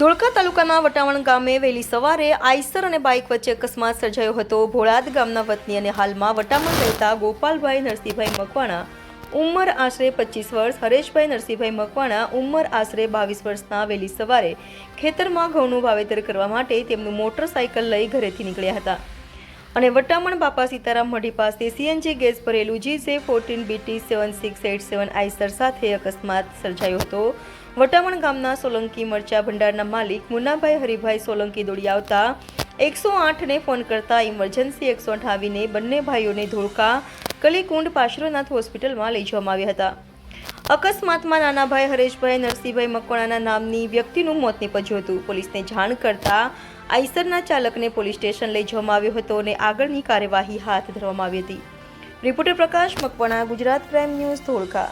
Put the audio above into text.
ધોળકા તાલુકાના વટાવણ ગામે વહેલી સવારે આઈસર અને બાઇક વચ્ચે અકસ્માત સર્જાયો હતો. ભોળાદ ગામના વતની અને હાલમાં વટામણ રહેતા ગોપાલભાઈ નરસિંહભાઈ મકવાણા ઉંમર આશરે પચીસ વર્ષ, હરેશભાઈ નરસિંહભાઈ મકવાણા ઉંમર આશરે બાવીસ વર્ષના વહેલી સવારે ખેતરમાં ઘઉંનું વાવેતર કરવા માટે તેમનું મોટરસાયકલ લઈ ઘરેથી નીકળ્યા હતા. અને વટામણ બાપા સીતારામ મઢી પાસે સીએનજી ગેસ ભરેલું G fourteen BT seven six eight seven Eicher સાથે અકસ્માત સર્જાયો હતો. વટામણ ગામના સોલંકી મરચા ભંડારના માલિક મુન્નાભાઈ હરિભાઈ સોલંકી દોડી આવતા એકસો આઠને ફોન કરતા ઇમરજન્સી એકસો અઠાવીને બંને ભાઈઓને ધોળકા કલીકુંડ પાશરોનાથ હોસ્પિટલમાં લઈ જવામાં આવ્યા હતા. અકસ્માતમાં નાના ભાઈ હરેશભાઈ નરસિંહભાઈ મકવાણાના નામની વ્યક્તિનું મોત નીપજ્યું હતું. પોલીસને જાણ કરતા આઈસરના ચાલકને પોલીસ સ્ટેશન લઈ જવામાં આવ્યો હતો અને આગળની કાર્યવાહી હાથ ધરવામાં આવી હતી. Reporter Prakash Makwana, Gujarat prime news Dholka.